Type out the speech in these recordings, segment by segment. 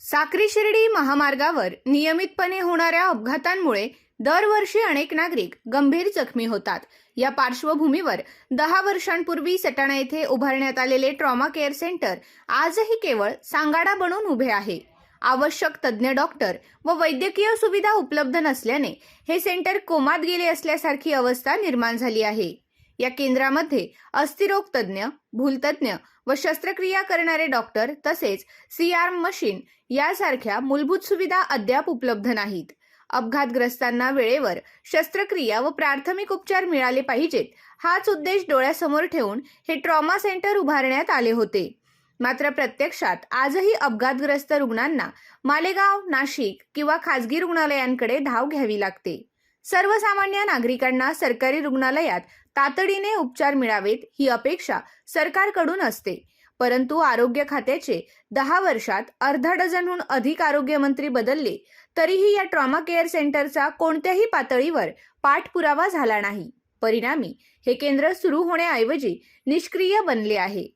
साक्री शिर्डी महामार्गावर नियमितपणे होणाऱ्या अपघातांमुळे दरवर्षी अनेक नागरिक गंभीर जखमी होतात. या पार्श्वभूमीवर दहा वर्षांपूर्वी सटाणा येथे उभारण्यात आलेले ट्रॉमा केअर सेंटर आजही केवळ सांगाडा बनून उभे आहे. आवश्यक तज्ज्ञ डॉक्टर व वैद्यकीय सुविधा उपलब्ध नसल्याने हे सेंटर कोमात गेले असल्यासारखी अवस्था निर्माण झाली आहे. या केंद्रामध्ये अस्थिरोग तज्ज्ञ भूलतज्ञ व शस्त्रक्रिया करणारे डॉक्टर तसेच सीआर्म मशीन यासारख्या मूलभूत सुविधा अद्याप उपलब्ध नाहीत. अपघातग्रस्तांना वेळेवर शस्त्रक्रिया व प्राथमिक उपचार मिळाले पाहिजेत हाच उद्देश डोळ्यासमोर ठेवून हे ट्रॉमा सेंटर उभारण्यात आले होते. मात्र प्रत्यक्षात आजही अपघातग्रस्त रुग्णांना मालेगाव नाशिक किंवा खासगी रुग्णालयांकडे धाव घ्यावी लागते. सर्वसामान्य नागरिकांना सरकारी रुग्णालयात तातडीने उपचार मिळावेत ही अपेक्षा सरकारकडून असते. परंतु आरोग्य खात्याचे दहा वर्षात अर्धा डझनहून अधिक आरोग्यमंत्री बदलले तरीही या ट्रॉमा केअर सेंटरचा कोणत्याही पातळीवर पाठपुरावा झाला नाही. परिणामी हे केंद्र सुरू होण्याऐवजी निष्क्रिय बनले आहे.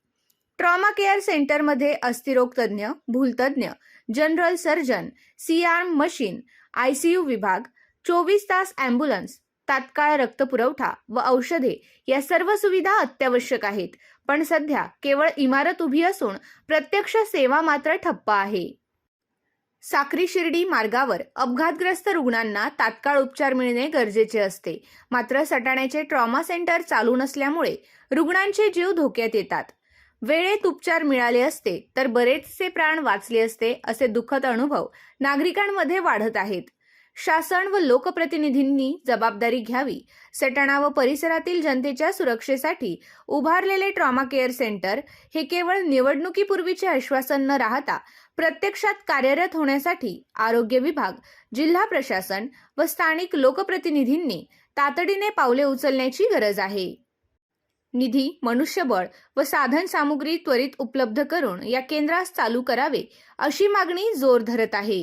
ट्रॉमा केअर सेंटरमध्ये अस्थिरोग तज्ज्ञ भूलतज्ञ general surgeon C arm machine ICU विभाग चोवीस तास अँब्युलन्स तात्काळ रक्तपुरवठा व औषधे या सर्व सुविधा अत्यावश्यक आहेत. पण सध्या केवळ इमारत उभी असून प्रत्यक्ष सेवा मात्र ठप्प आहे. साक्री शिर्डी मार्गावर अपघातग्रस्त रुग्णांना तात्काळ उपचार मिळणे गरजेचे असते. मात्र सटाण्याचे ट्रॉमा सेंटर चालू नसल्यामुळे रुग्णांचे जीव धोक्यात येतात. वेळेत उपचार मिळाले असते तर बरेचसे प्राण वाचले असते असे दुःखद अनुभव नागरिकांमध्ये वाढत आहेत. शासन व लोकप्रतिनिधींनी जबाबदारी घ्यावी. सटाणा व परिसरातील जनतेच्या सुरक्षेसाठी उभारलेले ट्रॉमा केअर सेंटर हे केवळ निवडणुकीपूर्वीचे आश्वासन न राहता प्रत्यक्षात कार्यरत होण्यासाठी आरोग्य विभाग जिल्हा प्रशासन व स्थानिक लोकप्रतिनिधींनी तातडीने पावले उचलण्याची गरज आहे. निधी मनुष्यबळ व साधन सामुग्री त्वरित उपलब्ध करून या केंद्रास चालू करावे अशी मागणी जोर धरत आहे.